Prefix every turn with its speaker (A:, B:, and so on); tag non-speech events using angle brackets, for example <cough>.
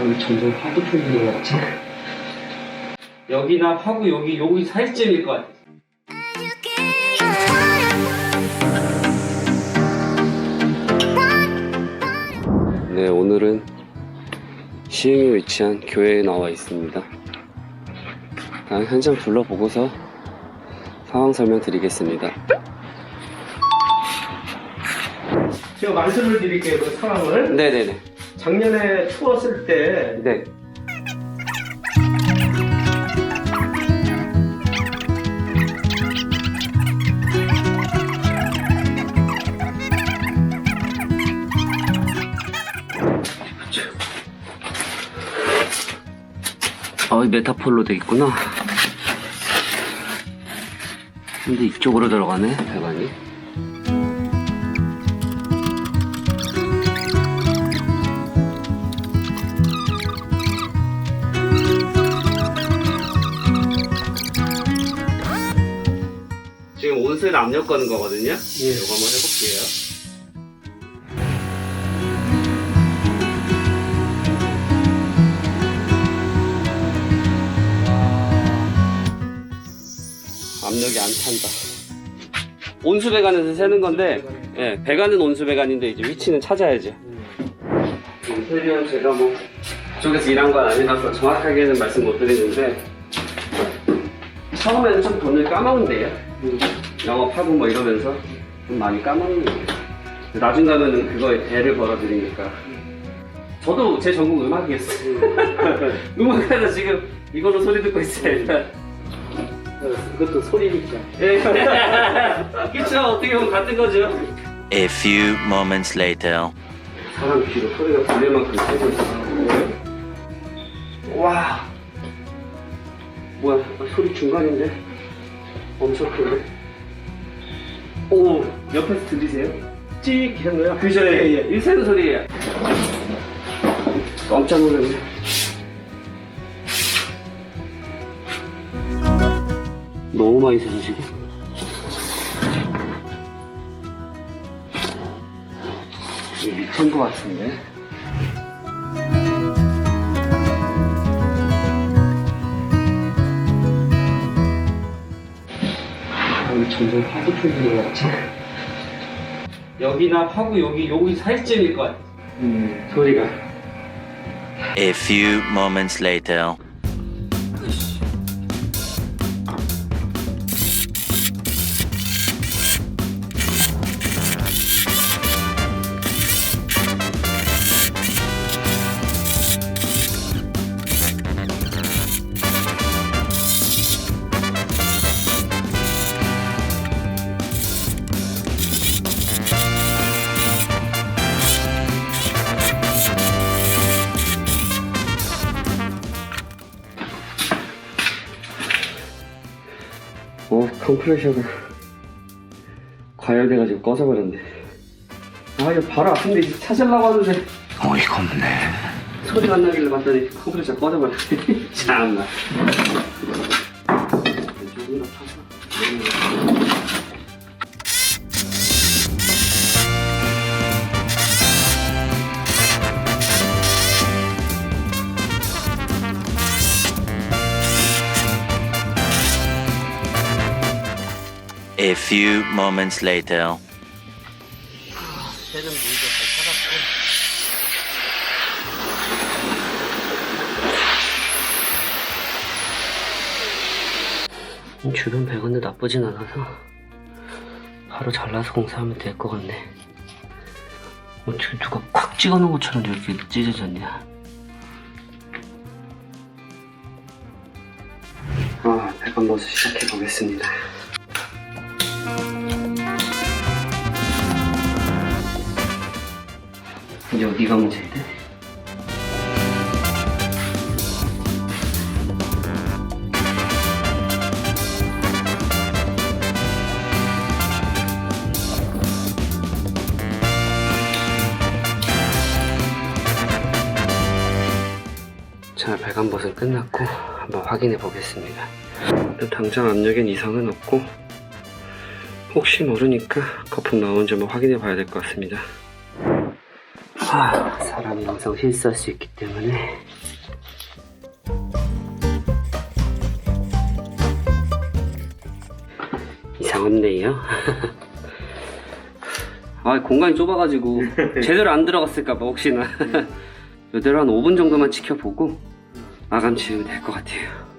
A: 여기 점점 화구 풀리는 것 같지? 여기나 화구 여기 여기 살점일 것 같아. 네, 오늘은 시흥에 위치한 교회에 나와 있습니다. 아, 현장 둘러보고서 상황 설명 드리겠습니다.
B: 제가 말씀을 드릴게요, 그 상황을.
A: 네네네.
B: 작년에 추웠을 때,
A: 네. 어, 메타폴로 돼 있구나. 근데 이쪽으로 들어가네, 배관이. 지금 온수를 압력 거는 거거든요. 예. 이거 한번 해볼게요. 압력이 안 찬다. 온수 배관에서 세는 건데, 예, 배관은 온수 배관인데 이제 위치는 찾아야죠. 인테리어 제가 뭐 쪽에서 일한 건 아니라서 정확하게는 말씀 못 드리는데 처음에는 좀 돈을 까먹는데요. 영업하고 뭐 이러면서 좀 많이 까먹는 거예요. 나중 가면은 그거에 대를 벌어들이니까. 저도 제 전공 음악이었어요. <laughs> 음악하다 지금 이걸로 소리 듣고 있어요. 일단.
B: 그것도 소리니까.
A: 예. <laughs> 그쵸 어떻게 보면 같은 거죠.
C: A few moments later.
A: 사람 귀로 소리가 들릴 만큼 세고 있어. 와. 뭐야, 소리 중간인데? 엄청 큰데? 오, 옆에서 들리세요?
B: 찍 이런 거요?
A: 그죠, 예, 예. 일생 소리예요. 깜짝 놀랐네. 너무 많이 지금. 이게 미친 것 같은데. 여기 점점 화구 풀리는 것 같지? 여기나 화구 여기 여기 살점일 것 같아. 음, 소리가.
C: A few moments later.
A: 컴프레셔가 과열돼가지고 꺼져버렸네. 아, 이거 바로 앞인데 이제 찾으려고 하는데
C: 어이가 없네.
A: 소리가 안 나길래 봤더니 컴프레셔 꺼져버렸네. <laughs> 참나.
C: A few moments later.
A: 주변 배관도 나쁘진 않아서 바로 잘라서 공사하면 될 것 같네. 어떻게 누가 콱 찍어놓은 것처럼 이렇게 찢어졌냐? 아, 배관 버스 시작해 보겠습니다. 이제 어디가 문제인데? 자, 배관봇은 끝났고 한번 확인해 보겠습니다. 당장 압력엔 이상은 없고 혹시 모르니까 거품 나오는지 한번 확인해 봐야 될 것 같습니다. 아, 사람이 항상 실수할 수 있기 때문에. 이상 없네요. <laughs> 아, 공간이 좁아가지고 제대로 안 들어갔을까봐 혹시나. <laughs> 이대로 한 5분 정도만 지켜보고 마감 지으면 될 것 같아요.